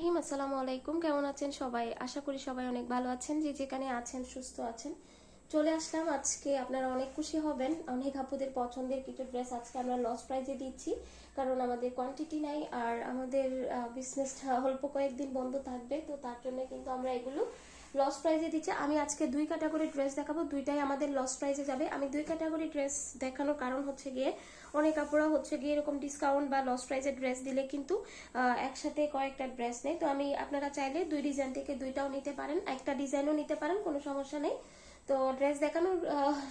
রহিম আসসালামু আলাইকুম। কেমন আছেন সবাই? আশা করি সবাই অনেক ভালো আছেন, যে যেখানে আছেন সুস্থ আছেন। চলে আসলাম আজকে, আপনারা অনেক খুশি হবেন। অনেক আপুদের পছন্দের কিছু ড্রেস আজকে আমরা লস প্রাইজে দিচ্ছি, কারণ আমাদের কোয়ান্টিটি নাই আর আমাদের বিজনেসটা অল্প কয়েকদিন বন্ধ থাকবে, তো তার জন্য কিন্তু আমরা এগুলো লস প্রাইজে দিচ্ছে। আমি আজকে দুই ক্যাটাগরি ড্রেস দেখাবো, দুইটাই আমাদের লস প্রাইজে যাবে। আমি দুই ক্যাটাগরি ড্রেস দেখানোর কারণ হচ্ছে গিয়ে, অনেক আপুরা হচ্ছে গিয়ে এরকম ডিসকাউন্ট বা লস প্রাইজের ড্রেস দিলে কিন্তু একসাথে কয়েকটা ড্রেস নেই তো আমি, আপনারা চাইলে দুই ডিজাইন থেকে দুইটাও নিতে পারেন, একটা ডিজাইনও নিতে পারেন, কোনো সমস্যা নেই। তো ড্রেস দেখানোর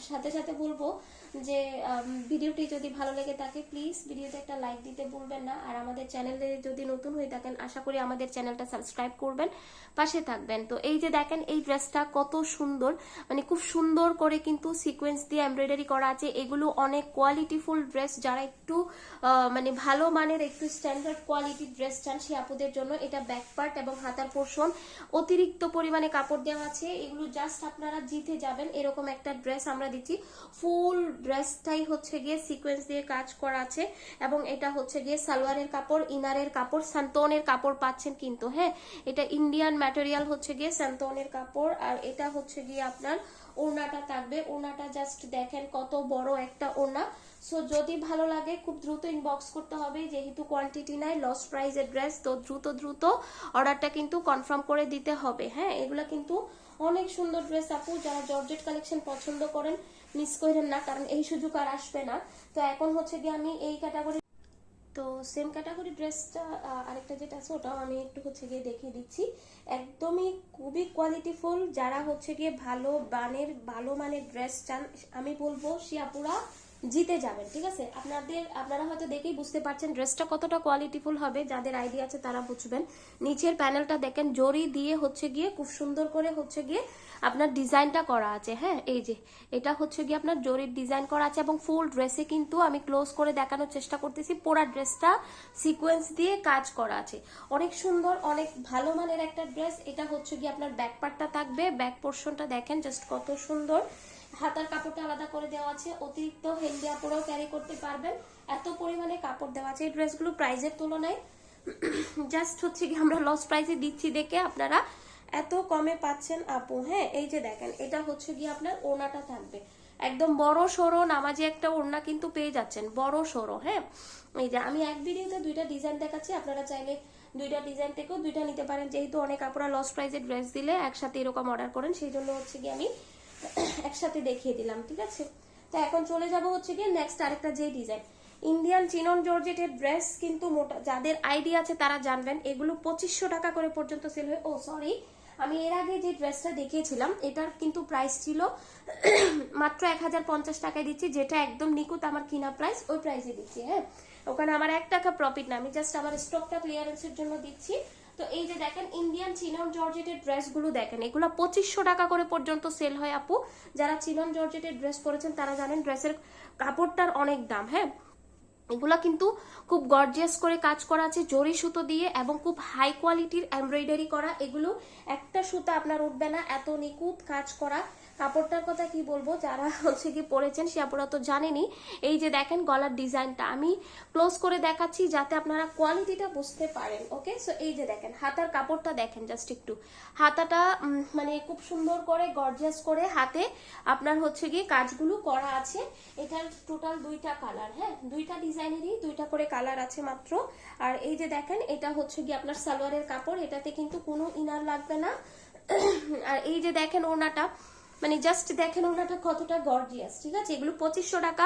সাথে সাথে বলব যে ভিডিওটি যদি ভালো লেগে থাকে প্লিজ ভিডিওতে একটা লাইক দিতে ভুলবেন না। আর আমাদের চ্যানেলে যদি নতুন হয়ে থাকেন, আশা করি আমাদের চ্যানেলটা সাবস্ক্রাইব করবেন, পাশে থাকবেন। তো এই যে দেখেন, এই ড্রেসটা কত সুন্দর মানে খুব সুন্দর করে কিন্তু সিকোয়েন্স দিয়ে এমব্রয়ডারি করা আছে। এগুলো অনেক কোয়ালিটিফুল ড্রেস যারা একটু মানে ভালো মানের, একটু স্ট্যান্ডার্ড কোয়ালিটির ড্রেস চান সে আপুদের জন্য এটা ব্যাক পার্ট এবং হাতার পোর্শন অতিরিক্ত পরিমাণে কাপড় দেওয়া আছে। এগুলো জাস্ট আপনারা জিতে যাবেন, এরকম একটা ড্রেস আমরা দিচ্ছি। ফুল ড্রেসটাই হচ্ছে গিয়ে সিকোয়েন্স দিয়ে কাজ করা আছে এবং এটা হচ্ছে গিয়ে সালোয়ারের কাপড়, ইনারের কাপড়, সান্তনের কাপড় পাচ্ছেন কিন্তু হ্যাঁ? এটা ইন্ডিয়ান ম্যাটেরিয়াল হচ্ছে গিয়ে সান্তনের কাপড় আর এটা হচ্ছে গিয়ে আপনার ওড়নাটা থাকবে। ওড়নাটা জাস্ট দেখেন কত বড় একটা ওড়না। সো যদি ভালো লাগে, খুব দ্রুত ইনবক্স করতে হবে। যেহেতু কোয়ান্টিটি নাই লস প্রাইজের ড্রেস তো দ্রুত দ্রুত অর্ডারটা কিন্তু কনফার্ম করে দিতে হবে হ্যাঁ? এগুলা কিন্তু অনেক সুন্দর ড্রেস আপু, যারা জর্জেট কালেকশন পছন্দ করেন মিস করেন না, কারণ এই সুযোগ আর আসবে না। তো এখন হচ্ছে গিয়ে আমি এই ক্যাটাগরি তো সেম ক্যাটাগরি ড্রেসটা আরেকটা যেটা আছে, ওটাও আমি একটু হচ্ছে গিয়ে দেখিয়ে দিচ্ছি। একদমই খুবই কোয়ালিটিফুল যারা হচ্ছে গিয়ে ভালো বানের ভালো মানের ড্রেস চান, আমি বলব শিয়াপুরা জিতে যাবেন, ঠিক আছে? আপনাদের, আপনারা হয়তো দেখেই বুঝতে পারছেন ড্রেসটা কতটা কোয়ালিটিফুল হবে, যাদের আইডিয়া আছে তারা বুঝবেন। নিচের প্যানেলটা দেখেন জরি দিয়ে হচ্ছে গিয়ে, খুব সুন্দর করে হচ্ছে গিয়ে আপনার ডিজাইনটা করা আছে হ্যাঁ? এই যে, এটা হচ্ছে গিয়ে আপনার জরির ডিজাইন করা আছে এবং ফুল ড্রেসে কিন্তু আমি ক্লোজ করে দেখানোর চেষ্টা করতেছি, পুরা ড্রেসটা সিকোয়েন্স দিয়ে কাজ করা আছে। অনেক সুন্দর, অনেক ভালো মানের একটা ড্রেস এটা হচ্ছে গিয়ে আপনার ব্যাক পার্টটা থাকবে ব্যাক পোর্শনটা দেখেন জাস্ট কত সুন্দর। হাতার কাপড়টা আলাদা করে দেওয়া আছে, অতিরিক্ত হেলদি কাপড়ও ক্যারি করতে পারবেন। এত পরিমাণে কাপড় দেওয়া আছে, এই ড্রেসগুলো প্রাইজের তুলনায়। জাস্ট হচ্ছে কি আমরা লস প্রাইসে দিচ্ছি দেখে আপনারা এত কমে পাচ্ছেন আপু। হ্যাঁ এই যে দেখেন, এটা হচ্ছে গিয়ে আপনার ওনাটা থাকবে। একদম বড় সড়ো নামাজি একটা ওড়না কিন্তু পেয়ে যাচ্ছেন, বড় সরো হ্যাঁ। এই যে আমি এক ভিডিওতে দুইটা ডিজাইন দেখাচ্ছি, আপনারা চাইলে দুইটা ডিজাইন থেকেও দুইটা নিতে পারেন। যেহেতু অনেক আপুরা লস প্রাইজে ড্রেস দিলে একসাথে এরকম অর্ডার করেন, সেই জন্য হচ্ছে গিয়ে আমি একসাথে দেখিয়ে দিলাম, ঠিক আছে? তো এখন চলে যাব হচ্ছে গিয়ে নেক্সট আরেকটা যে ডিজাইন ইন্ডিয়ান চিনন জর্জেটের ড্রেস কিন্তু মোটা, যাদের আইডিয়া আছে তারা জানবেন, এগুলো পঁচিশশো টাকা করে পর্যন্ত সেল হয়। ও সরি আমি এর আগে যে ড্রেসটা দেখিয়েছিলাম, এটার কিন্তু প্রাইস ছিল মাত্র এক হাজার পঞ্চাশ টাকায় দিচ্ছি, যেটা একদম নিকুত আমার কিনা প্রাইস ওই প্রাইসে দিচ্ছি হ্যাঁ? ওখানে আমার এক টাকা প্রফিট না, আমি জাস্ট আমার স্টকটা ক্লিয়ারেন্সের জন্য দিচ্ছি। তো এই যে দেখেন ইন্ডিয়ান চিনন জর্জেটের ড্রেসগুলো দেখেন, এগুলো পঁচিশশো টাকা করে পর্যন্ত সেল হয় আপু। যারা চিনন জর্জেটের ড্রেস পরেছেন, তারা জানেন ড্রেসের কাপড়টার অনেক দাম হ্যাঁ? এগুলো কিন্তু খুব গর্জিয়াস করে কাজ করা আছে, জরি সুতো দিয়ে এবং খুব হাই কোয়ালিটির এমব্রয়ডারি করা। এগুলো একটা সুতা আপনার উঠবে না, এত নিখুঁত কাজ করা। কাপড়টার কথা কি বলব? যারা হচ্ছে কি পরেছেন সে আপনারা তো জানেনই। এই যে দেখেন গলার ডিজাইনটা, আমি ক্লোজ করে দেখাচ্ছি যাতে আপনারা কোয়ালিটিটা বুঝতে পারেন ওকে সো এই যে দেখেন, হাতার কাপড়টা দেখেন জাস্ট একটু। হাতাটা মানে খুব সুন্দর করে গর্জিয়াস করে হাতে আপনার হচ্ছে গিয়ে কাজগুলো করা আছে। এটার টোটাল দুইটা কালার হ্যাঁ? দুইটা ডিজাইনেরই দুইটা করে কালার আছে মাত্র। আর এই যে দেখেন, এটা হচ্ছে গিয়ে আপনার সালোয়ারের কাপড়, এটাতে কিন্তু কোনো ইনার লাগবে না। আর এই যে দেখেন ওনাটা মানে জাস্ট দেখেন ওনাটা কতটা গর্জিয়াস ঠিক আছে? এগুলো পঁচিশশো টাকা।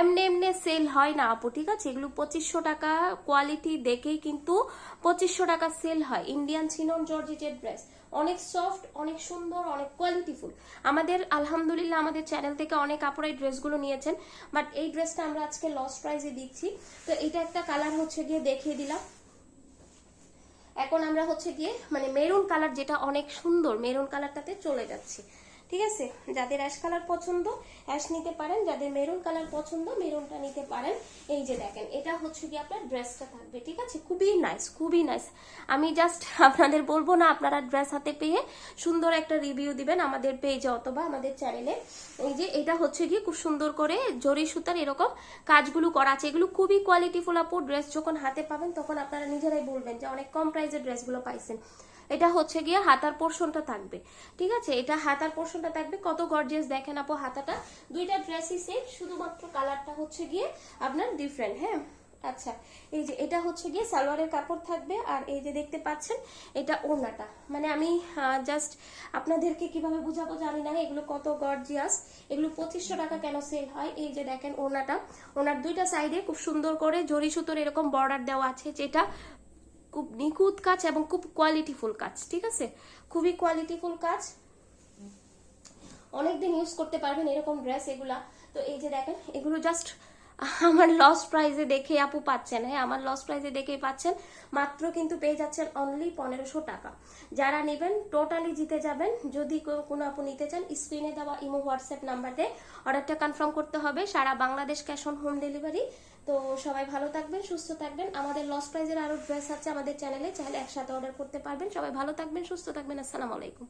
এমনি এমনি সেল হয় না আপু, ঠিক আছে? এগুলো পঁচিশশো টাকা কোয়ালিটি দেখেই কিন্তু পঁচিশশো টাকা সেল হয়। ইন্ডিয়ান চিনন জর্জেটের ড্রেস অনেক সফট অনেক সুন্দর, অনেক কোয়ালিটিফুল আমাদের, আলহামদুলিল্লাহ, আমাদের চ্যানেল থেকে অনেক আপুরা এই ড্রেসগুলো নিয়েছেন বাট এই ড্রেসটা আমরা আজকে লস প্রাইজে দিচ্ছি। তো এটা একটা কালার হচ্ছে গিয়ে দেখিয়ে দিলাম। এখন আমরা হচ্ছে গিয়ে মানে মেরুন কালার যেটা অনেক সুন্দর মেরুন কালারটাতে চলে যাচ্ছি। ঠিক আছে? যাদের অ্যাশ কালার পছন্দ অ্যাশ নিতে পারেন। যাদের মেরুন কালার পছন্দ মেরুনটা নিতে পারেন। এই যে দেখেন, এটা হচ্ছে কি আপনার ড্রেসটা থাকবে, ঠিক আছে? খুবই নাইস খুবই নাইস আমি জাস্ট আপনাদের বলব না, আপনারা ড্রেস হাতে পেয়ে সুন্দর একটা রিভিউ দিবেন আমাদের পেজে অথবা আমাদের চ্যানেলে এই যে এটা হচ্ছে গিয়ে খুব সুন্দর করে জরি সুতার এরকম কাজগুলো করা আছে। এগুলো খুবই কোয়ালিটিফুল আপু ড্রেস যখন হাতে পাবেন, তখন আপনারা নিজেরাই বলবেন যে অনেক কম প্রাইসের ড্রেসগুলো পাইছেন। এটা হচ্ছে গিয়ে হাতার পোর্শনটা থাকবে। ঠিক আছে? এটা হাতার পোর্শনটা থাকবে। কত গর্জিয়াস দেখেন আপু হাতাটা। দুইটা ড্রেসই সেট শুধুমাত্র কালারটা হচ্ছে গিয়ে আপনার ডিফারেন্ট হ্যাঁ? আচ্ছা এই যে এটা হচ্ছে গিয়ে সালোয়ারের কাপড় থাকবে আর এই যে দেখতে পাচ্ছেন, এটা ওড়নাটা। মানে আমি জাস্ট আপনাদেরকে কীভাবে বুঝাবো জানি না, এগুলো কত গর্জিয়াস এগুলো পঁচিশশো টাকা কেন সেল হয়? এই যে দেখেন ওড়নাটা। ওনার দুইটা সাইডে খুব সুন্দর করে জরি সুতোর এরকম বর্ডার দেওয়া আছে, যেটা খুব নিখুঁত কাজ এবং খুব কোয়ালিটিফুল কাজ, ঠিক আছে? খুবই কোয়ালিটিফুল কাজ। অনেকদিন ইউজ করতে পারবেন এরকম ড্রেস এগুলা। তো এই যে দেখেন, এগুলো জাস্ট আমার লস প্রাইজে দেখে আপু পাচ্ছেন হ্যাঁ আমার লস প্রাইজে দেখেই পাচ্ছেন, মাত্র কিন্তু পেয়ে যাচ্ছেন অনলি পনেরোশো টাকা। যারা নেবেন টোটালি জিতে যাবেন। যদি কোনো আপু নিতে চান স্ক্রিনে দেওয়া ইমো, হোয়াটসঅ্যাপ নাম্বারে অর্ডারটা কনফার্ম করতে হবে। সারা Bangladesh cash on home delivery তো সবাই ভালো থাকবেন, সুস্থ থাকবেন। আমাদের লস প্রাইজের আরও ড্রেস আছে আমাদের চ্যানেলে চাইলে একসাথে অর্ডার করতে পারবেন। সবাই ভালো থাকবেন, সুস্থ থাকবেন। আসসালামু আলাইকুম।